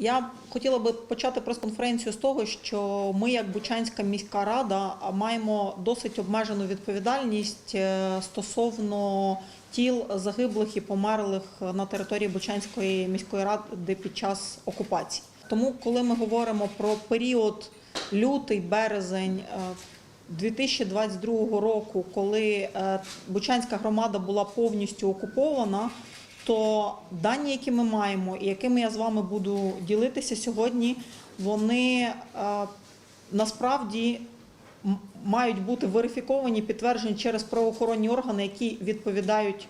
Я хотіла би почати прес-конференцію з того, що ми, як Бучанська міська рада, маємо досить обмежену відповідальність е, стосовно тіл загиблих і померлих на території Бучанської міської ради під час окупації. Тому, коли ми говоримо про період лютий, березень. е, 2022 року, коли е, Бучанська громада була повністю окупована, то дані, які ми маємо, і якими я з вами буду ділитися сьогодні, вони е, насправді мають бути верифіковані, підтверджені через правоохоронні органи, які відповідають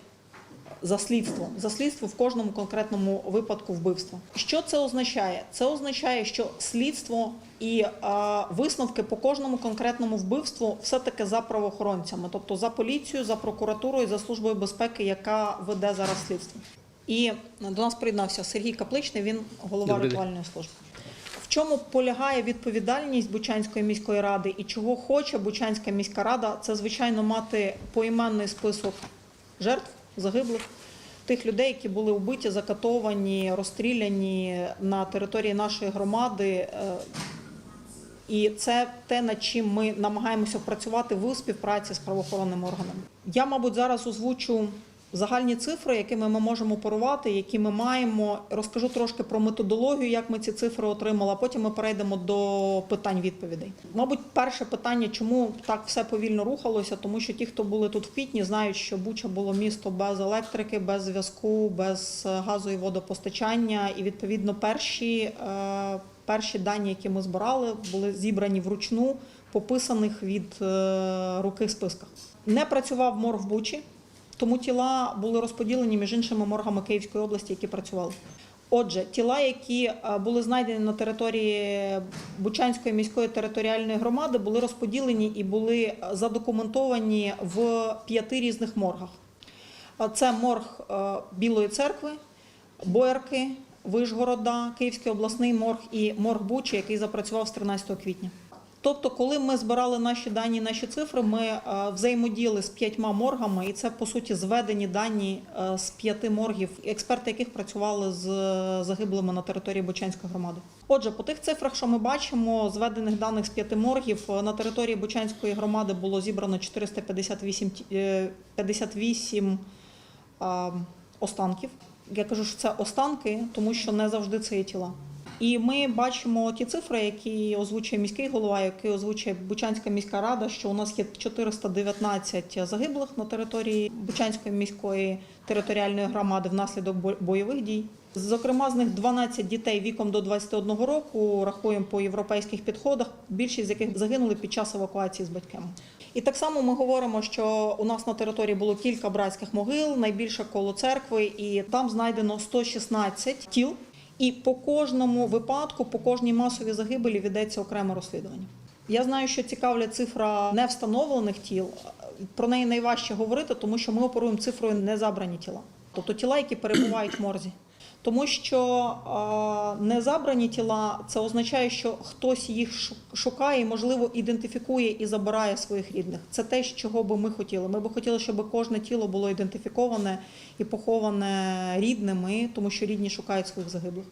за слідство, за слідство в кожному конкретному випадку вбивства. Що це означає? Це означає, що слідство і е, висновки по кожному конкретному вбивству все-таки за правоохоронцями, тобто за поліцією, за прокуратурою, за службою безпеки, яка веде зараз слідство. І до нас приєднався Сергій Капличний, він голова Добрий день. рятувальної служби. В чому полягає відповідальність Бучанської міської ради і чого хоче Бучанська міська рада? Це звичайно мати поіменний список жертв загиблих, тих людей, які були вбиті, закатовані, розстріляні на території нашої громади. Е, І це те, над чим ми намагаємося працювати в співпраці з правоохоронними органами. Я, мабуть, зараз озвучу загальні цифри, якими ми можемо оперувати, які ми маємо. Розкажу трошки про методологію, як ми ці цифри отримали. а Потім ми перейдемо до питань відповідей. Мабуть, перше питання, чому так все повільно рухалося, тому що ті, хто були тут в квітні, знають, що Буча було місто без електрики, без зв'язку, без е, газу і водопостачання, і відповідно перші. е, Перші дані, які ми збирали, були зібрані вручну, пописаних від е, руки списках. Не працював морг в Бучі, тому тіла були розподілені між іншими моргами Київської області, які працювали. Отже, тіла, які е, були знайдені на території Бучанської міської територіальної громади, були розподілені і були е, задокументовані в п'яти різних моргах. Це морг е, Білої церкви, Боярки, Вишгорода, Київський обласний морг і морг Бучі, який запрацював з 13 квітня. Тобто, коли ми збирали наші дані, наші цифри, ми е, взаємодіяли з п'ятьма моргами, і це по суті зведені дані е, з п'яти моргів, експерти яких працювали з е, загиблими на території Бучанської громади. Отже, по тих цифрах, що ми бачимо, зведених даних з п'яти моргів на території Бучанської громади було зібрано 458 ті- е, 58 а, останків. Я кажу, що це останки, тому що не завжди це є тіла. І ми бачимо ті цифри, які озвучує міський голова, які озвучує Бучанська міська рада, що у нас є 419 загиблих на території Бучанської міської територіальної громади внаслідок бойових дій. Зокрема, з них 12 дітей віком до 21 року рахуємо по європейських підходах, більшість з яких загинули під час евакуації з батьками. І так само ми говоримо, що у нас на території було кілька братських могил, найбільше коло церкви, і там знайдено 116 тіл. І по кожному випадку, по кожній масовій загибелі ведеться окреме розслідування. Я знаю, що цікавлять цифра невстановлених тіл. Про неї найважче говорити, тому що ми оперуємо цифрою незабрані тіла, тобто тіла, які перебувають в морзі. Тому що е, незабрані тіла це означає, що хтось їх шукає, можливо, ідентифікує і забирає своїх рідних. Це те, чого би ми хотіли. Ми би хотіли, щоб кожне тіло було ідентифіковане і поховане рідними, тому що рідні шукають своїх загиблих.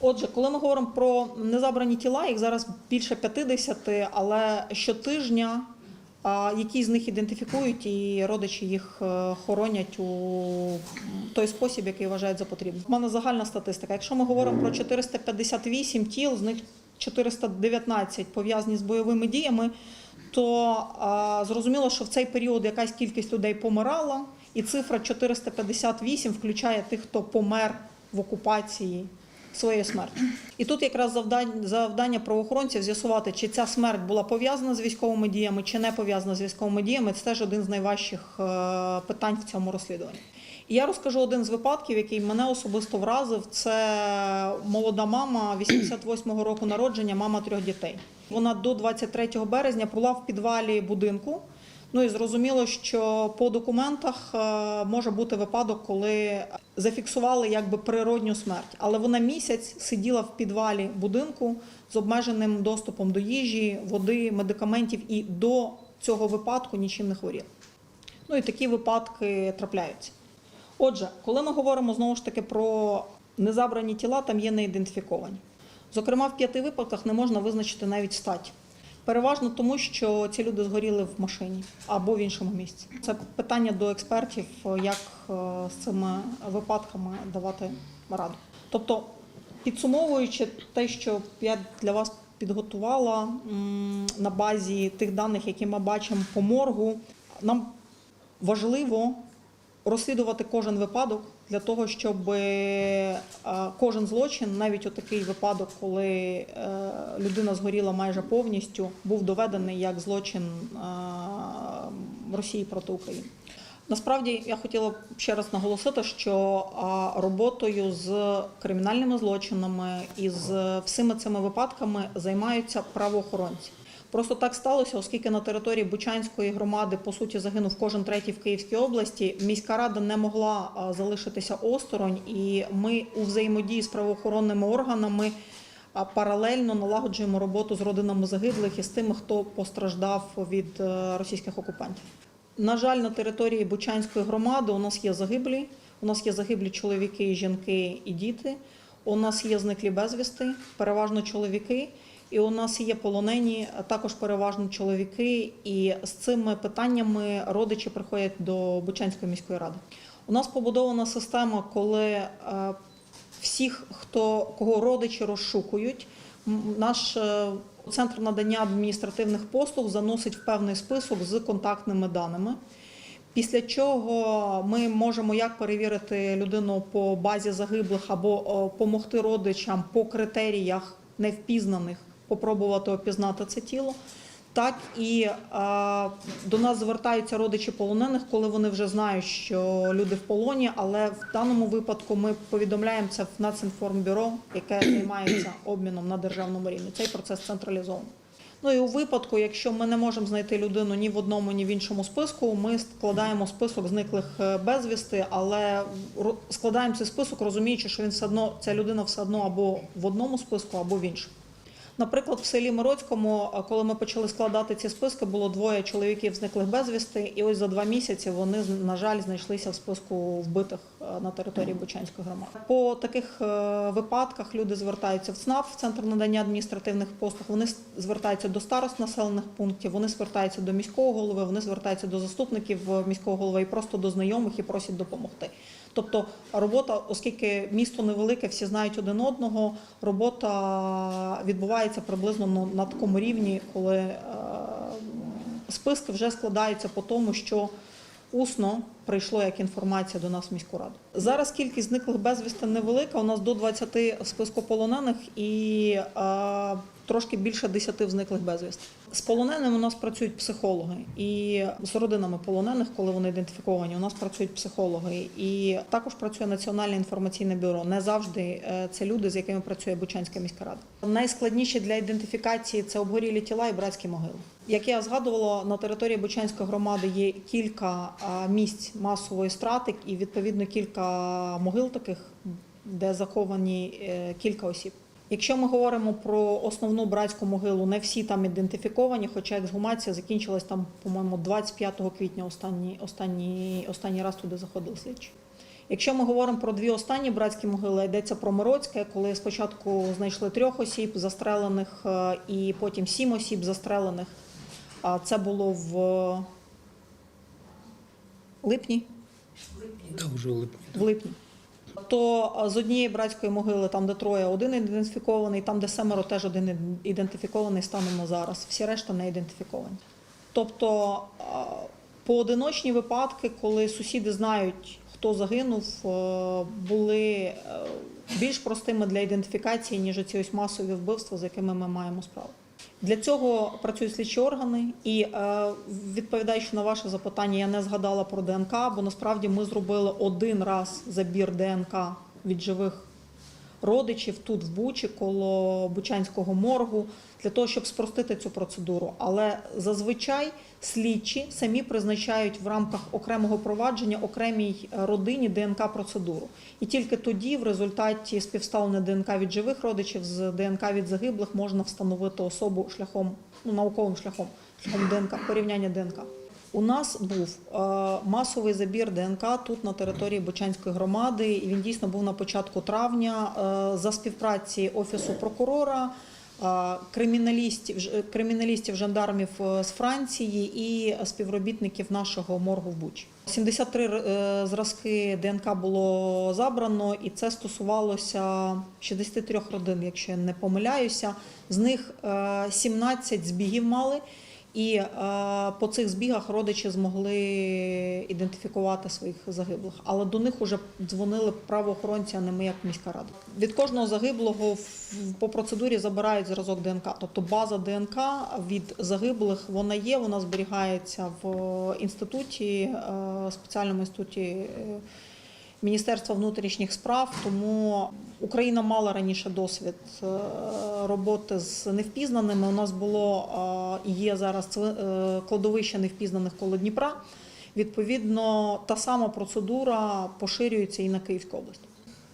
Отже, коли ми говоримо про незабрані тіла, їх зараз більше 50, але щотижня які з них ідентифікують і родичі їх е, хоронять у той спосіб, який вважають за потрібне. У мене загальна статистика. Якщо ми говоримо про 458 тіл, з них 419 пов'язані з бойовими діями, то а, зрозуміло, що в цей період якась кількість людей помирала, і цифра 458 включає тих, хто помер в окупації своєю смертю. І тут якраз завдання, завдання правоохоронців з'ясувати, чи ця смерть була пов'язана з військовими діями, чи не пов'язана з військовими діями. Це теж один з найважчих е, питань в цьому розслідуванні. І я розкажу один з випадків, який мене особисто вразив. Це молода мама 88-го року народження, мама трьох дітей. Вона до 23 березня була в підвалі будинку. Ну і зрозуміло, що по документах е, може бути випадок, коли зафіксували якби природню смерть, але вона місяць сиділа в підвалі будинку з обмеженим доступом до їжі, води, медикаментів і до цього випадку нічим не хворіла. Ну і такі випадки трапляються. Отже, коли ми говоримо знову ж таки про незабрані тіла там є не ідентифіковані. Зокрема, в п'яти випадках не можна визначити навіть стать. Переважно тому, що ці люди згоріли в машині або в іншому місці. Це питання до експертів, як е, з цими випадками давати раду. Тобто, підсумовуючи те, що я для вас підготувала на базі тих даних, які ми бачимо по моргу, нам важливо розслідувати кожен випадок для того, щоб е, кожен злочин, навіть отакий випадок, коли е, людина згоріла майже повністю, був доведений як злочин Росії проти України. Насправді я хотіла б ще раз наголосити, що роботою з кримінальними злочинами і з всіми цими випадками займаються правоохоронці. Просто так сталося, оскільки на території Бучанської громади по суті загинув кожен третій в Київській області. Міська рада не могла залишитися осторонь, і ми у взаємодії з правоохоронними органами паралельно налагоджуємо роботу з родинами загиблих і з тими, хто постраждав від е, російських окупантів. На жаль, на території Бучанської громади у нас є загиблі. У нас є загиблі чоловіки, жінки і діти. У нас є зниклі безвісти, переважно чоловіки. І у нас є полонені, також переважно чоловіки. І з цими питаннями родичі приходять до Бучанської міської ради. У нас побудована система, коли е, всіх, хто кого родичі розшукують, наш е, центр надання адміністративних послуг заносить в певний список з контактними даними. Після чого ми можемо як перевірити людину по базі загиблих або допомогти родичам по критеріях невпізнаних, попробувати опізнати це тіло. Так і е, до нас звертаються родичі полонених, коли вони вже знають, що люди в полоні. Але в даному випадку ми повідомляємо це в Націнформбюро, яке займається обміном на державному рівні. Цей процес централізований. Ну і у випадку, якщо ми не можемо знайти людину ні в одному, ні в іншому списку, ми складаємо список зниклих е, безвісти, але складаємо цей список, розуміючи, що він все одно ця людина все одно або в одному списку, або в іншому. Наприклад, в селі Мироцькому, коли ми почали складати ці списки, було двоє чоловіків зниклих безвісти, і ось за два місяці вони на жаль знайшлися в списку вбитих е, на території Бучанської громади. По таких е, випадках люди звертаються в ЦНАП, в центр надання адміністративних послуг. Вони звертаються до старост населених пунктів, вони звертаються до міського голови, вони звертаються до заступників е, міського голови і просто до знайомих і просять допомогти. Тобто робота, оскільки місто невелике, всі знають один одного, робота відбувається приблизно на, такому рівні, коли е, списки вже складаються по тому, що усно прийшло як інформація до нас в міську раду. Зараз кількість зниклих безвісти невелика. У нас до 20 в списку полонених і е, трошки більше 10 зниклих безвісти. З полоненими у нас працюють психологи, і з родинами полонених, коли вони ідентифіковані, у нас працюють психологи. І також працює Національне інформаційне бюро. Не завжди е, це люди, з якими працює Бучанська міська рада. Найскладніше для ідентифікації це обгорілі тіла і братські могили. Як я згадувала, на території Бучанської громади є кілька місць масової страти і відповідно кілька могил таких, де заховані е, кілька осіб. Якщо ми говоримо про основну братську могилу, не всі там ідентифіковані, хоча ексгумація закінчилась там, по-моєму, 25 квітня останній, останній, останній раз туди заходили слідчі. Якщо ми говоримо про дві останні братські могили, йдеться про Мироцьке, коли спочатку знайшли трьох осіб застрелених, е, і потім сім осіб застрелених. А це було в липні. Да, вже в липні. В липні. То з однієї братської могили, там де троє, один ідентифікований, там де семеро теж один ідентифікований станом на зараз. Всі решта не ідентифіковані. Тобто поодиночні випадки, коли сусіди знають, хто загинув, були е, більш простими для ідентифікації, ніж ці ось масові вбивства, з якими ми маємо справу. Для цього працюють слідчі органи, і е, відповідаючи на ваше запитання, я не згадала про ДНК, бо насправді ми зробили один раз забір ДНК від живих родичів тут в Бучі, коло Бучанського моргу, для того, щоб спростити цю процедуру. Але зазвичай слідчі самі призначають в рамках окремого провадження окремій е, родині ДНК процедуру. І тільки тоді, в результаті співставлення ДНК від живих родичів з ДНК від загиблих, можна встановити особу шляхом ну, науковим шляхом, шляхом ДНК, порівняння ДНК. У нас був е, масовий забір ДНК тут на території Бучанської громади, і він дійсно був на початку травня е, за співпраці офісу прокурора, е, криміналістів, криміналістів жандармів з Франції і співробітників нашого моргу в Бучі. 73 е, зразки ДНК було забрано, і це стосувалося 63 родин, якщо я не помиляюся. З них е, 17 збігів мали. І е, по цих збігах родичі змогли ідентифікувати своїх загиблих. Але до них вже дзвонили правоохоронці, а не ми як міська рада. Від кожного загиблого в- по процедурі забирають зразок ДНК. Тобто база ДНК від загиблих вона є, вона зберігається в інституті, е, спеціальному інституті. Е, Міністерства внутрішніх справ, тому Україна мала раніше досвід е, роботи з невпізнаними. У нас було е, і є зараз е, кладовище невпізнаних коло Дніпра. Відповідно, та сама процедура поширюється і на Київську область.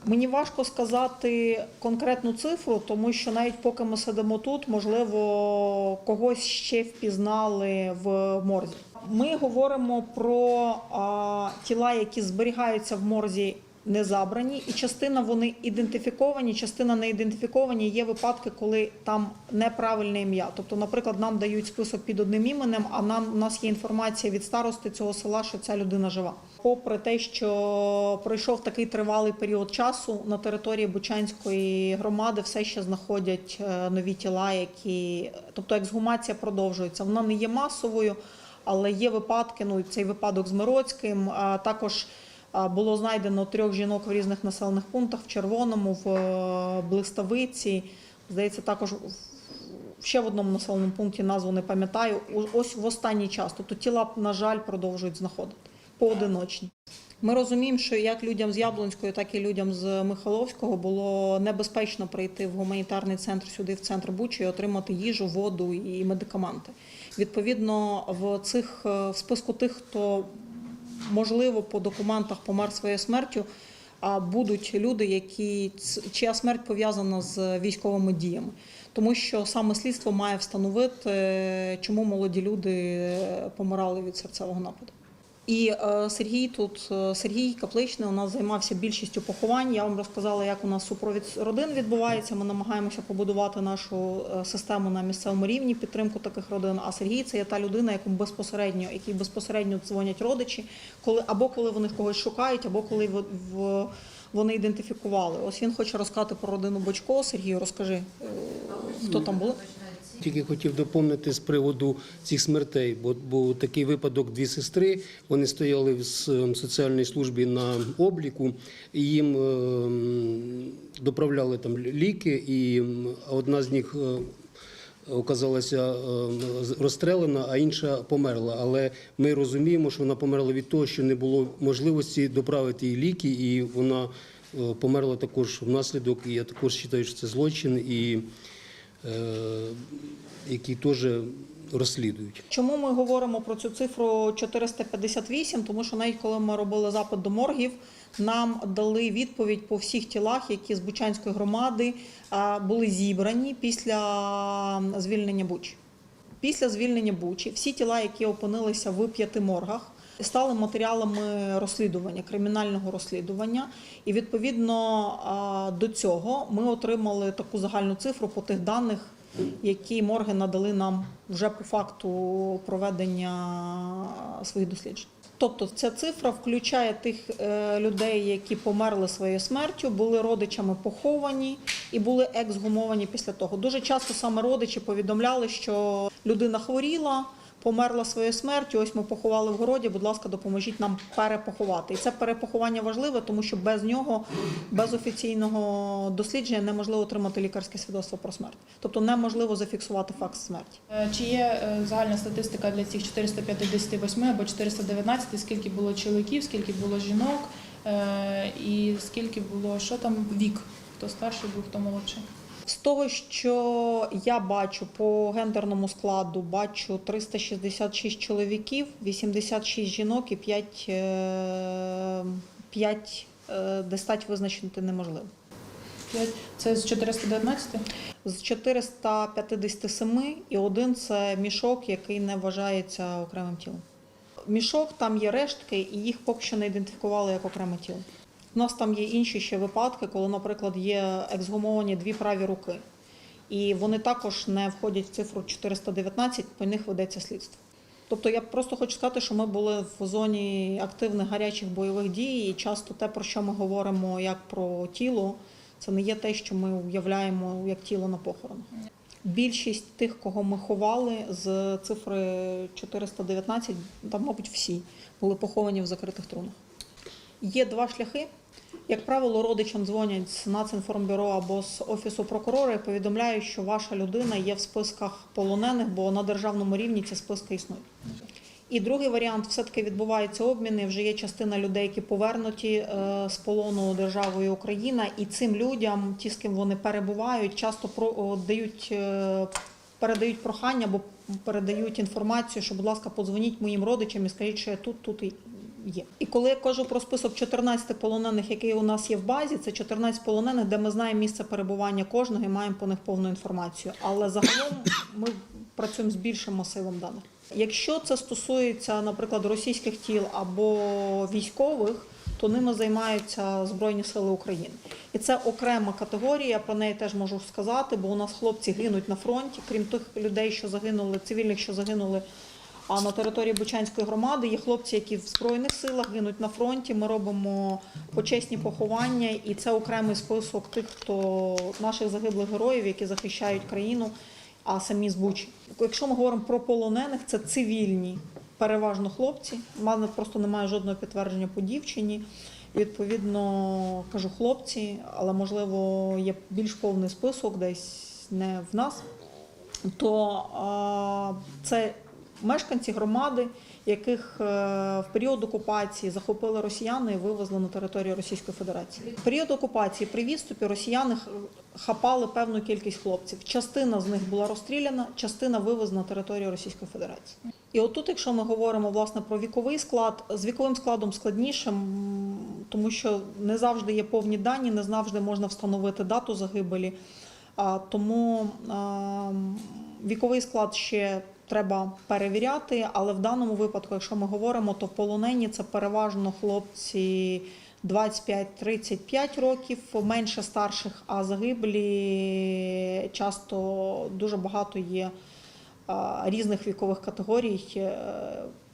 Мені важко сказати конкретну цифру, тому що навіть поки ми сидимо тут, можливо, когось ще впізнали в морзі. Ми говоримо про а, тіла, які зберігаються в морзі. Не забрані, і частина вони ідентифіковані, частина не ідентифіковані. Є випадки, коли там неправильне ім'я. Тобто, наприклад, нам дають список під одним іменем, а нам у нас є інформація від старости цього села, що ця людина жива. Попри те, що пройшов такий тривалий період часу на території Бучанської громади, все ще знаходять е, нові тіла, які тобто ексгумація продовжується. Вона не є масовою, але є випадки. Ну цей випадок з Мироцьким. А також було знайдено трьох жінок в різних населених пунктах в Червоному, в е, Блиставиці. Здається, також ще в одному населеному пункті назву не пам'ятаю. Ось в останній час. Тобто тіла, на жаль, продовжують знаходити поодиночні. Ми розуміємо, що як людям з Яблонської, так і людям з Михайловського було небезпечно прийти в гуманітарний центр сюди, в центр Бучі, і отримати їжу, воду і медикаменти. Відповідно, в цих е, в списку тих, хто можливо по документах помер своєю смертю. А будуть люди, які чия смерть пов'язана з військовими діями, тому що саме слідство має встановити, е, чому молоді люди е, помирали від серцевого нападу. І е, Сергій тут е, Сергій Капличний у нас займався більшістю поховань. Я вам розказала, як у нас супровід родин відбувається. Ми намагаємося побудувати нашу е, систему на місцевому рівні підтримку таких родин. А Сергій це є та людина, яку безпосередньо, якій безпосередньо дзвонять родичі, коли або коли вони когось шукають, або коли в, в вони ідентифікували. Ось він хоче розказати про родину Бочко. Сергію, розкажи, хто там були. Тільки хотів доповнити з приводу цих смертей, бо був такий випадок дві сестри. Вони стояли в соціальній службі на обліку, їм е, доправляли там ліки, і одна з них. е, Оказалася е, розстрелена, а інша померла. Але ми розуміємо, що вона померла від того, що не було можливості доправити їй ліки, і вона е, померла також внаслідок. І я також вважаю, що це злочин, і е, який теж розслідують. Чому ми говоримо про цю цифру 458? Тому що навіть коли ми робили запит до моргів, нам дали відповідь по всіх тілах, які з Бучанської громади були зібрані після звільнення Бучі. Після звільнення Бучі всі тіла, які опинилися в п'яти моргах, стали матеріалами розслідування, кримінального розслідування. І відповідно до цього ми отримали таку загальну цифру по тих даних, які морги надали нам вже по факту проведення своїх досліджень. Тобто ця цифра включає тих е, людей, які померли своєю смертю, були родичами поховані і були ексгумовані після того. Дуже часто саме родичі повідомляли, що людина хворіла, померла своєю смертю. Ось ми поховали в городі. Будь ласка, допоможіть нам перепоховати. І це перепоховання важливе, тому що без нього, без офіційного дослідження, неможливо отримати лікарське свідоцтво про смерть. Тобто неможливо зафіксувати факт смерті. Е, Чи є е, загальна статистика для цих 458 або 419, скільки було чоловіків, скільки було жінок, е, і скільки було, що там вік? Хто старший був, хто молодший? З того, що я бачу по гендерному складу, бачу 366 чоловіків, 86 жінок і 5, е, 5 е, де стать визначити неможливо. Це з 419? З 457 і один це мішок, який не вважається окремим тілом. мішок, там є рештки, і їх поки що не ідентифікували як окреме тіло. У нас там є інші ще випадки, коли, наприклад, є ексгумовані дві праві руки. І вони також не входять в цифру 419, по них ведеться слідство. Тобто я просто хочу сказати, що ми були в зоні активних гарячих бойових дій, і часто те, про що ми говоримо як про тіло, це не є те, що ми уявляємо як тіло на похоронах. Більшість тих, кого ми ховали з цифри 419, там, мабуть, всі були поховані в закритих трунах. Є два шляхи. Як правило, родичам дзвонять з Націнформбюро або з офісу прокурора і повідомляють, що ваша людина є в списках полонених, бо на державному рівні ці списки існують. І другий варіант все-таки відбуваються обміни. Вже є частина людей, які повернуті е, з полону державою Україна, і цим людям, ті, з ким вони перебувають, часто про дають. е, Передають прохання або передають інформацію, що, будь ласка, подзвоніть моїм родичам і скажіть, що я тут, тут і є. І коли я кажу про список 14 полонених, який у нас є в базі, це 14 полонених, де ми знаємо місце перебування кожного і маємо по них повну інформацію. Але загалом ми працюємо з більшим масивом даних. Якщо це стосується, наприклад, російських тіл або військових, то ними займаються Збройні Сили України. І це окрема категорія, про неї теж можу сказати, бо у нас хлопці гинуть на фронті, крім тих людей, що загинули, цивільних, що загинули а на території Бучанської громади є хлопці, які в Збройних силах гинуть на фронті. Ми робимо почесні поховання, і це окремий список тих, хто наших загиблих героїв, які захищають країну, а самі з Бучі. Якщо ми говоримо про полонених, це цивільні, переважно хлопці. У мене просто немає жодного підтвердження по дівчині. Відповідно, кажу хлопці, але можливо є більш повний список десь не в нас. То а, це мешканці громади, яких е, в період окупації захопили росіяни і вивезли на територію Російської Федерації. В період окупації при відступі росіяни хапали певну кількість хлопців. Частина з них була розстріляна, частина вивезена на територію Російської Федерації. І отут, якщо ми говоримо власне про віковий склад, з віковим складом складніше, тому що не завжди є повні дані, не завжди можна встановити дату загибелі. А, Тому віковий склад ще треба перевіряти, але в даному випадку, якщо ми говоримо, то полонені це переважно хлопці 25-35 років, менше старших, а загиблі часто дуже багато є різних вікових категорій. Е,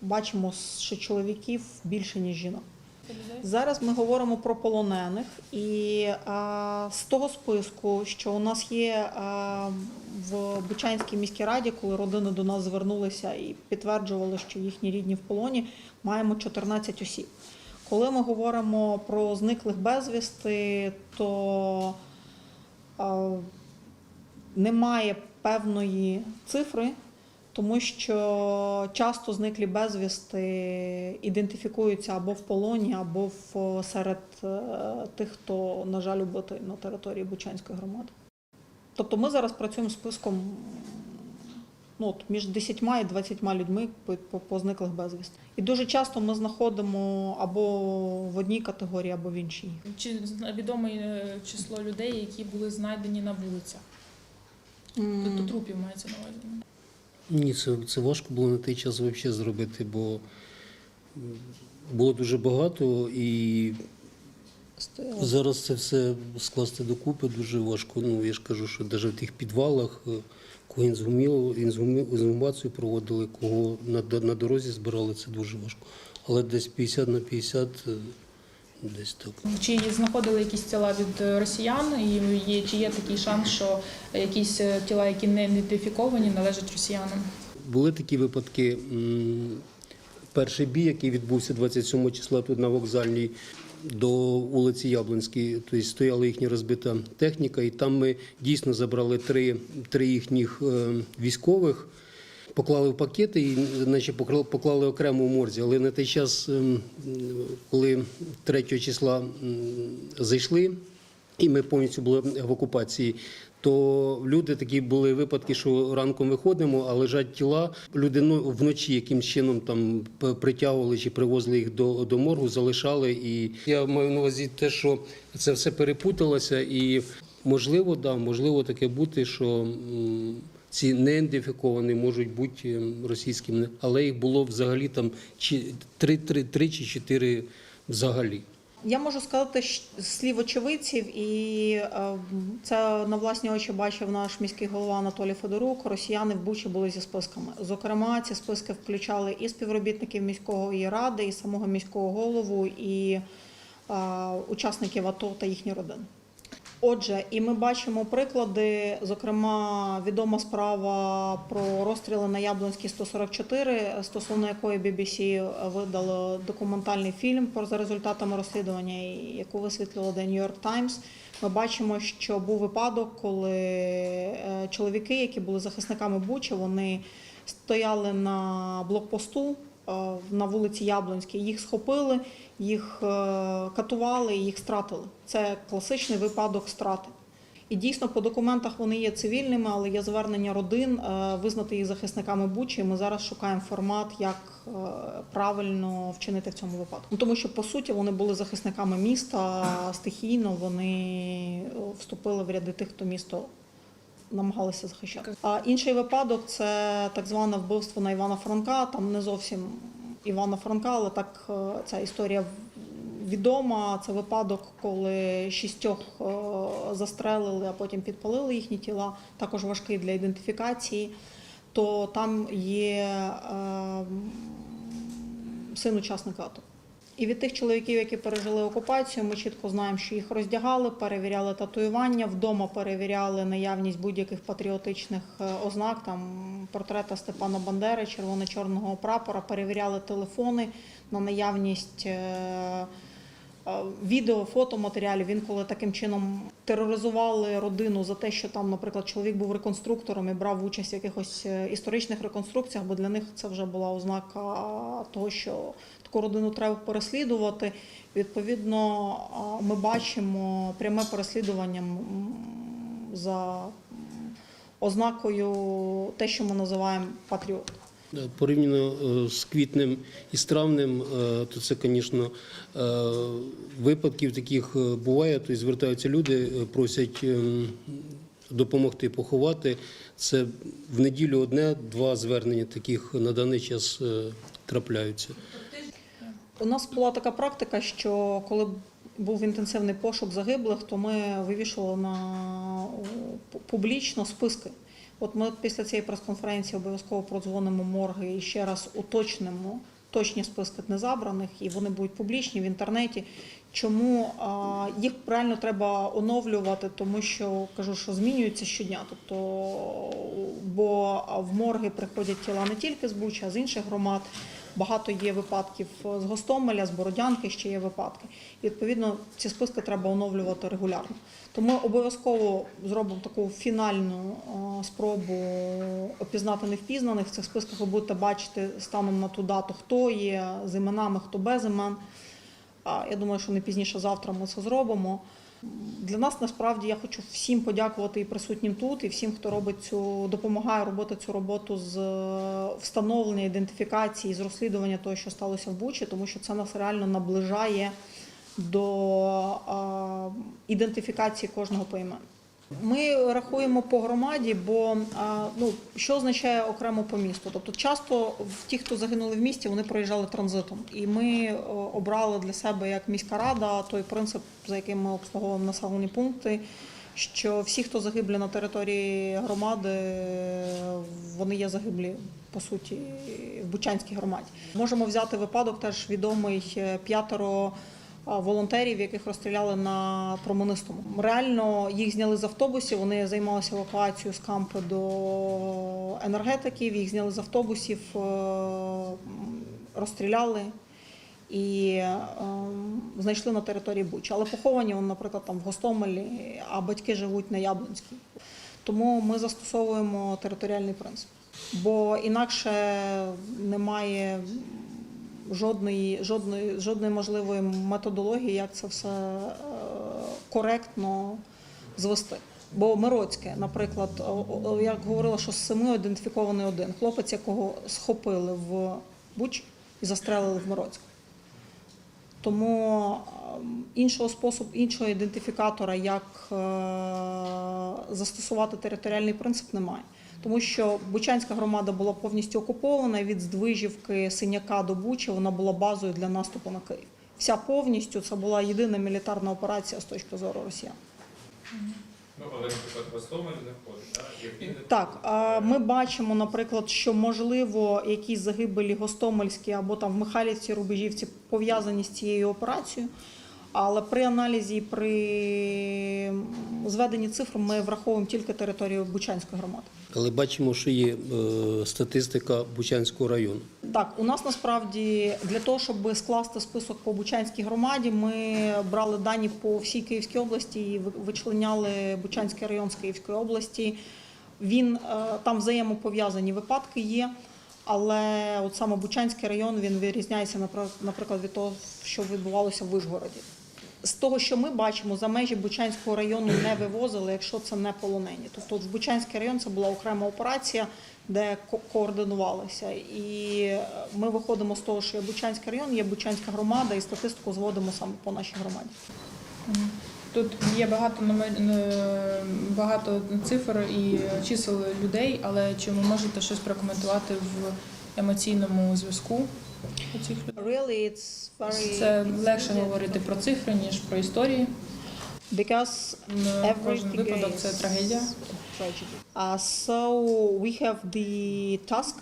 Бачимо, що чоловіків більше, ніж жінок. Зараз ми говоримо про полонених, і з того списку, що у нас є в Бучанській міській раді, коли родини до нас звернулися і підтверджували, що їхні рідні в полоні, маємо 14 осіб. Коли ми говоримо про зниклих безвісти, то немає певної цифри, тому що часто зниклі безвісти ідентифікуються або в полоні, або серед е, тих, хто, на жаль, убитий на території Бучанської громади. Тобто ми зараз працюємо з списком ну, от, між 10 і 20 людьми по, по, по зниклих безвісти. І дуже часто ми знаходимо або в одній категорії, або в іншій. Чи відоме е, число людей, які були знайдені на вулицях? Тобто трупів мається на увазі. Ні, це, це важко було на той час взагалі зробити, бо було дуже багато і Стояло. зараз це все скласти докупи дуже важко. Ну, я ж кажу, що навіть в тих підвалах, е, кого інзгумацію проводили, кого на, на дорозі збирали, це дуже важко. Але десь 50 на 50, е, десь так. Чи знаходили якісь тіла від е, росіян, і є, чи є такий шанс, що якісь тіла, які не ідентифіковані, належать росіянам? Були такі випадки. Перший бій, який відбувся 27 числа тут на вокзальній до вулиці Яблонській, тобто стояла їхня розбита техніка, і там ми дійсно забрали три, три їхніх е, військових, поклали в пакети і наче покла- поклали окремо в морзі. Але на той час, ем, коли 3 числа зайшли, і ми повністю були в окупації. То люди такі були випадки, що ранком виходимо, а лежать тіла. Люди ну, вночі якимсь чином там притягували чи привозили їх до, до моргу, залишали. І я маю на увазі те, що це все перепуталося, і можливо, да, можливо таке бути, що ці неідентифіковані можуть бути ем, російськими, але їх було взагалі там три, три, три чи чотири взагалі. Я можу сказати слів очевидців, і е, це на власні очі бачив наш міський голова Анатолій Федорук. Росіяни в Бучі були зі списками. Зокрема, ці списки включали і співробітників міської ради, і самого міського голову, і е, учасників АТО та їхні родини. Отже, і ми бачимо приклади. Зокрема, відома справа про розстріли на Яблонській 144, стосовно якої BBC видало документальний фільм за результатами розслідування, яку висвітлило The New York Times. Ми бачимо, що був випадок, коли е, чоловіки, які були захисниками Бучі, вони стояли на блокпосту на вулиці Яблонській. Їх схопили, їх е, катували їх стратили. Це класичний випадок страти. І дійсно по документах вони є цивільними, але є звернення родин е, визнати їх захисниками Бучі. Ми зараз шукаємо формат, як е, правильно вчинити в цьому випадку. Ну, тому що по суті вони були захисниками міста стихійно. Вони е, вступили в ряди тих, хто місто намагалися захищати. А інший випадок це так зване вбивство на Івана Франка. Там не зовсім Івана Франка, але так е, ця історія відома. Це випадок, коли шістьох е, застрелили, а потім підпалили їхні тіла. Також важкий для ідентифікації. То там є е, син учасника АТО. І від тих чоловіків, які пережили окупацію, ми чітко знаємо, що їх роздягали, перевіряли татуювання, вдома перевіряли наявність будь-яких патріотичних е, ознак, там портрета Степана Бандери, червоно-чорного прапора, перевіряли телефони на наявність. Відео, фотоматеріалів він коли таким чином тероризували родину за те, що там, наприклад, чоловік був реконструктором і брав участь в якихось е, історичних реконструкціях, бо для них це вже була ознака того, що таку родину треба переслідувати. Відповідно, ми бачимо пряме переслідування за ознакою те, що ми називаємо патріот. Да, Порівняно е, з квітнем і з травнем, е, то це, звісно, е, випадків таких е, буває. Тобто звертаються люди, е, просять ем, допомогти поховати. Це в неділю одне, два звернення таких на даний час е, трапляються. У нас була така практика, що коли був інтенсивний пошук загиблих, то ми вивішували на публічно списки. От ми після цієї прес-конференції обов'язково продзвонимо морги і ще раз уточнимо точні списки незабраних, і вони будуть публічні в інтернеті. Чому їх правильно треба оновлювати, тому що кажу, що змінюються щодня. Тобто, бо в морги приходять тіла не тільки з Буча, а з інших громад. Багато є випадків з Гостомеля, з Бородянки ще є випадки. І відповідно ці списки треба оновлювати регулярно. Тому обов'язково зробимо таку фінальну е, спробу опізнати невпізнаних. В цих списках ви будете бачити станом на ту дату, хто є з іменами, хто без імен. Я думаю, що не пізніше завтра ми це зробимо. Для нас насправді я хочу всім подякувати і присутнім тут, і всім, хто робить цю допомагає робити цю роботу з е, встановлення, ідентифікації, з розслідування того, що сталося в Бучі, тому що це нас реально наближає до е, ідентифікації кожного поіменно. Ми рахуємо по громаді, бо ну що означає окремо по місту. Тобто, часто ті, хто загинули в місті, вони проїжджали транзитом, і ми обрали для себе як міська рада той принцип, за яким ми обслуговуємо населені пункти. Що всі, хто загиблі на території громади, вони є загиблі по суті в Бучанській громаді. Можемо взяти випадок, теж відомий е, п'ятеро волонтерів, яких розстріляли на променистому. Реально їх зняли з автобусів. Вони займалися евакуацією з кампу до енергетиків. Їх зняли з автобусів, е, розстріляли і е, знайшли на території Бучі. Але поховані наприклад, там в Гостомелі, а батьки живуть на Яблонській. Тому ми застосовуємо територіальний принцип. Бо інакше немає жодної, жодної, жодної можливої методології, як це все е, коректно звести. Бо Мироцьке, наприклад, о- говорила, що з семи ідентифікований один хлопець, якого схопили в Буч і застрелили в Мироцьку. Тому ем, іншого способу, іншого ідентифікатора, як е, застосувати територіальний принцип, немає. Тому що Бучанська громада була повністю окупована від Здвижівки, Синяка до Бучі. Вона була базою для наступу на Київ. Вся повністю це була єдина мілітарна операція з точки зору Росіян. Ну, але, наприклад, Гостомель не входить, так? Так, ми бачимо, наприклад, що можливо якісь загибелі Гостомельські або там в Михайлівці, Рубежівці пов'язані з цією операцією. Але при аналізі, при зведенні цифр ми враховуємо тільки територію Бучанської громади. Але бачимо, що є е, статистика Бучанського району. Так, у нас насправді для того, щоб скласти список по Бучанській громаді, ми брали дані по всій Київській області і ви- вичленяли Бучанський район з Київської області. Він е, там взаємопов'язані випадки є, але от саме Бучанський район він вирізняється наприклад від того, що відбувалося в Вишгороді. З того, що ми бачимо, за межі Бучанського району не вивозили, якщо це не полонені. Тобто в Бучанський район це була окрема операція, де ко- координувалися. І е, ми виходимо з того, що є Бучанський район, є Бучанська громада, і статистику зводимо саме по нашій громаді. Тут є багато е, багато цифр і чисел людей, але чи ви можете щось прокоментувати в емоційному зв'язку? Really, it's very Це легше говорити про цифри, ніж про історії. because Е, Кожен everything випадок це is трагедія. tragedy. Uh, so we have the task.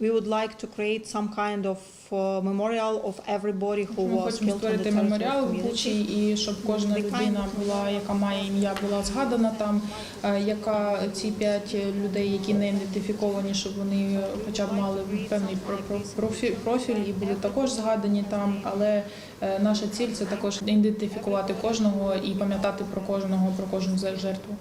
We would like to create some kind of uh, memorial of everybody who Ми was хочемо killed in the створити territory меморіал of в community. Бучі, і щоб кожна людина була, яка має ім'я, була згадана там. е, Яка ці п'ять людей, які не ідентифіковані, щоб вони хоча б мали певний про- про- профіль, профіль і були також згадані там. Але е, наша ціль це також ідентифікувати кожного і пам'ятати про кожного, про кожну жертву.